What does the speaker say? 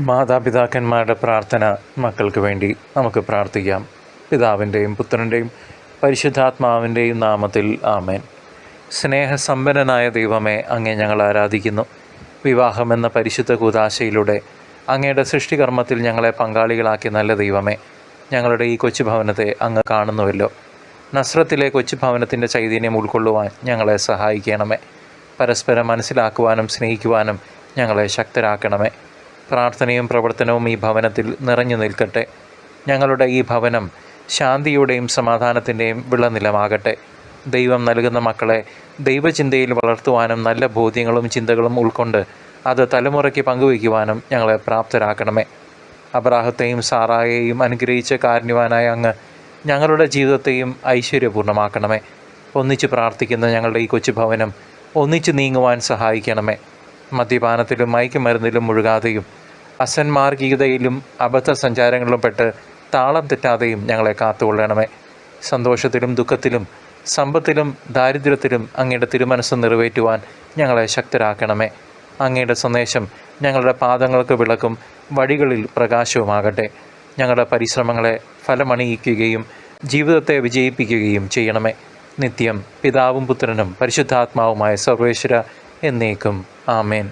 മാതാപിതാക്കന്മാരുടെ പ്രാർത്ഥന മക്കൾക്ക് വേണ്ടി നമുക്ക് പ്രാർത്ഥിക്കാം. പിതാവിന്റെയും പുത്രന്റെയും പരിശുദ്ധാത്മാവിന്റെയും നാമത്തിൽ ആമേൻ. സ്നേഹസമ്പന്നനായ ദൈവമേ അങ്ങേ ഞങ്ങൾ ആരാധിക്കുന്നു. വിവാഹമെന്ന പരിശുദ്ധ കൂതാശയിലൂടെ അങ്ങയുടെ സൃഷ്ടികർമ്മത്തിൽ ഞങ്ങളെ പങ്കാളികളാക്കി നല്ല ദൈവമേ ഞങ്ങളുടെ ഈ കൊച്ചു ഭവനത്തെ അങ്ങ് കാണുന്നുവല്ലോ. നസ്രത്തിലെ കൊച്ചു ഭവനത്തിന്റെ ചൈതന്യം ഉൾക്കൊള്ളുവാൻ ഞങ്ങളെ സഹായിക്കണമേ. പരസ്പരം മനസ്സിലാക്കുവാനും സ്നേഹിക്കുവാനും ഞങ്ങളെ ശക്തരാക്കണമേ. പ്രാർത്ഥനയും പ്രവർത്തനവും ഈ ഭവനത്തിൽ നിറഞ്ഞു നിൽക്കട്ടെ. ഞങ്ങളുടെ ഈ ഭവനം ശാന്തിയുടെയും സമാധാനത്തിന്റെയും വിളനിലമാകട്ടെ. ദൈവം നൽകുന്ന മക്കളെ ദൈവചിന്തയിൽ വളർത്തുവാനും നല്ല ബോധ്യങ്ങളും ചിന്തകളും ഉൾക്കൊണ്ട് അത് തലമുറയ്ക്ക് പങ്കുവയ്ക്കുവാനും ഞങ്ങളെ പ്രാപ്തരാക്കണമേ. അബ്രാഹത്തെയും സാറായെയും അനുഗ്രഹിച്ച കാരുണ്യവാനായ അങ്ങ് ഞങ്ങളുടെ ജീവിതത്തെയും ഐശ്വര്യപൂർണമാക്കണമേ ഒന്നിച്ച് പ്രാർത്ഥിക്കുന്ന ഞങ്ങളുടെ ഈ കൊച്ചു ഭവനം ഒന്നിച്ച് നീങ്ങുവാൻ സഹായിക്കണമേ. മദ്യപാനത്തിലും മയക്കുമരുന്നിലും മുഴുകാതെയും അസന്മാർഗീയതയിലും അബദ്ധ സഞ്ചാരങ്ങളിലും പെട്ട് താളം തെറ്റാതെയും ഞങ്ങളെ കാത്തുകൊള്ളണമേ. സന്തോഷത്തിലും ദുഃഖത്തിലും സമ്പത്തിലും ദാരിദ്ര്യത്തിലും അങ്ങയുടെ തിരുമനസ് നിറവേറ്റുവാൻ ഞങ്ങളെ ശക്തരാക്കണമേ. അങ്ങയുടെ സന്ദേശം ഞങ്ങളുടെ പാദങ്ങൾക്ക് വിളക്കും വഴികളിൽ പ്രകാശവുമാകട്ടെ. ഞങ്ങളുടെ പരിശ്രമങ്ങളെ ഫലമണിയിക്കുകയും ജീവിതത്തെ വിജയിപ്പിക്കുകയും ചെയ്യണമേ. നിത്യം പിതാവും പുത്രനും പരിശുദ്ധാത്മാവുമായ സർവേശ്വര എന്നേക്കും. ആമേൻ.